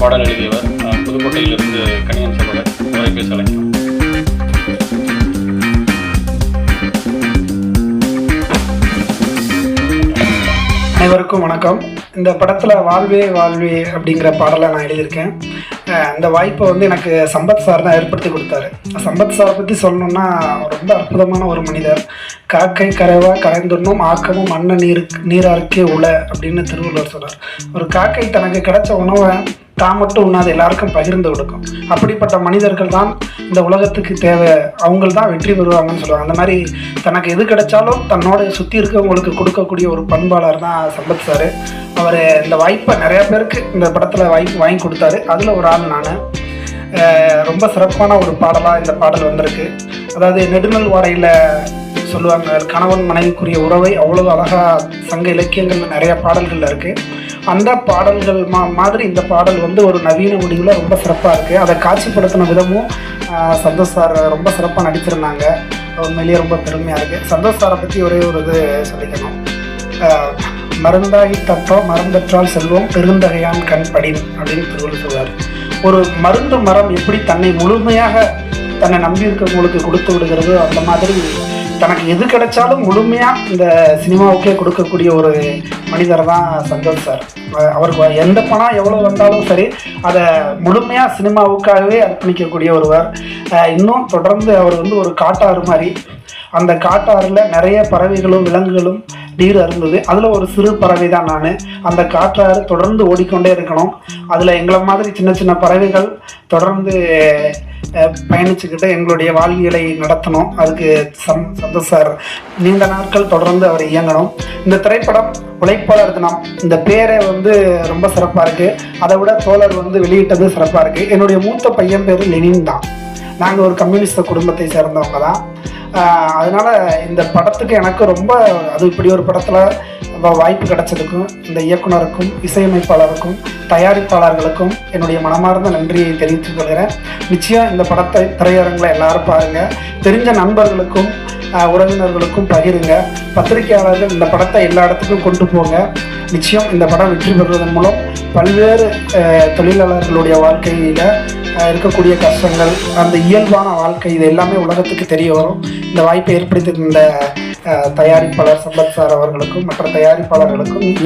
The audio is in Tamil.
பாடல் எழுதியவர் புதுக்கோட்டையிலிருந்து கணியன் சகோதர் தொலைபேசி அழைக்கிறோம் அனைவருக்கும் வணக்கம். இந்த படத்தில் வாழ்வே வாழ்வே அப்படிங்கிற பாடலை நான் எழுதியிருக்கேன். அந்த வாய்ப்பை வந்து எனக்கு சம்பத் சார் தான் ஏற்படுத்தி கொடுத்தாரு. சம்பத் சார் பற்றி சொல்லணும்னா ரொம்ப அற்புதமான ஒரு மனிதர். காக்கை கரைவா கரைந்துடணும் ஆக்கமும் அண்ணன் நீருக்கு நீராருக்கே உள அப்படின்னு திருவள்ளுவர் சொன்னார். ஒரு காக்கை தனக்கு கிடைச்ச உணவை தான் மட்டும் உண்ணாது எல்லாருக்கும் பகிர்ந்து கொடுக்கும். அப்படிப்பட்ட மனிதர்கள் தான் இந்த உலகத்துக்கு தேவை. அவங்க தான் வெற்றி பெறுவாங்கன்னு சொல்லுவாங்க. அந்த மாதிரி தனக்கு எது கிடைச்சாலும் தன்னோட சுற்றி இருக்கவங்களுக்கு கொடுக்கக்கூடிய ஒரு பண்பாளர் தான் சம்பத் சார். அவர் இந்த வாய்ப்பை நிறையா பேருக்கு இந்த படத்தில் வாய்ப்பு வாங்கி கொடுத்தாரு. அதில் ஒரு ஆள் நான். ரொம்ப சிறப்பான ஒரு பாடலாக இந்த பாடல் வந்திருக்கு. அதாவது நெடுநல் வாடையில் சொல்லுவாங்க கணவன் மனைவிக்குரிய உறவை அவ்வளோ அழகாக சங்க இலக்கியங்களில் நிறைய பாடல்கள் இருக்குது அந்த பாடல்கள் மா மாதிரி இந்த பாடல் வந்து ஒரு நவீன முடிவில் ரொம்ப சிறப்பாக இருக்குது அதை காட்சிப்படுத்தின விதமும் சந்தோஷ் சார் ரொம்ப சிறப்பாக நடிச்சிருந்தாங்க. உண்மையிலேயே ரொம்ப பெருமையாக இருக்குது சந்தோஷ் சாரை பற்றி ஒரே ஒரு இது சொல்லிக்கணும். மருந்தாகி தற்றோம் மருந்தற்றால் செல்வம் பெருந்தகையான் கண் படின் அப்படின்னு திருவள்ளுவர் சொல்வார் ஒரு மருந்து மரம் எப்படி தன்னை முழுமையாக தன்னை நம்பியிருக்கவங்களுக்கு கொடுத்து விடுகிறதோ அந்த மாதிரி தனக்கு எது கிடைச்சாலும் முழுமையாக இந்த சினிமாவுக்கே கொடுக்கக்கூடிய ஒரு மனிதர் தான் சந்தோஷ் சார். அவருக்கு எந்த பணம் எவ்வளோ வந்தாலும் சரி அதை முழுமையாக சினிமாவுக்காகவே அர்ப்பணிக்கக்கூடிய ஒருவர். இன்னும் தொடர்ந்து அவர் வந்து ஒரு காட்டாறு மாதிரி அந்த காட்டாறில் நிறைய பறவைகளும் விலங்குகளும் நீர் அருந்தது அதில் ஒரு சிறு பறவை தான் நான். அந்த காற்றாறு தொடர்ந்து ஓடிக்கொண்டே இருக்கணும். அதில் எங்களை மாதிரி சின்ன சின்ன பறவைகள் தொடர்ந்து பயணிச்சுக்கிட்டு எங்களுடைய வாழ்வியலை நடத்தணும். அதுக்கு சம் சந்தோஷ் சார் நீண்ட நாட்கள் தொடர்ந்து அவர் இயங்கணும். இந்த திரைப்படம் உழைப்பாளர் தினம். இந்த பேரை வந்து ரொம்ப சிறப்பாக இருக்குது அதை விட தோழர் வந்து வெளியிட்டது சிறப்பாக இருக்குது என்னுடைய மூத்த பையன் பேர் லெனின் தான். நாங்கள் ஒரு கம்யூனிஸ்ட குடும்பத்தை சேர்ந்தவங்க தான். அதனால் இந்த படத்துக்கு எனக்கு ரொம்ப அது இப்படி ஒரு படத்தில் வாய்ப்பு கிடைச்சதுக்கும் இந்த இயக்குனருக்கும் இசையமைப்பாளருக்கும் தயாரிப்பாளர்களுக்கும் என்னுடைய மனமார்ந்த நன்றியை தெரிவித்துக் கொள்கிறேன். நிச்சயம் இந்த படத்தை திரையரங்கில் எல்லாரும் பாருங்கள் தெரிஞ்ச நண்பர்களுக்கும் உறவினர்களுக்கும் பகிருங்க. பத்திரிகையாளர்கள் இந்த படத்தை எல்லா இடத்துக்கும் கொண்டு போங்க. நிச்சயம் இந்த படம் வெற்றி பெறுவதன் மூலம் பல்வேறு தொழிலாளர்களுடைய வாழ்க்கையில் இருக்கக்கூடிய கஷ்டங்கள் அந்த இயல்பான வாழ்க்கை இது எல்லாமே உலகத்துக்கு தெரிய வரும். இந்த வாய்ப்பை ஏற்படுத்தி தயாரிப்பாளர் சம்பத் சார் அவர்களுக்கும் மற்ற தயாரிப்பாளர்களுக்கும்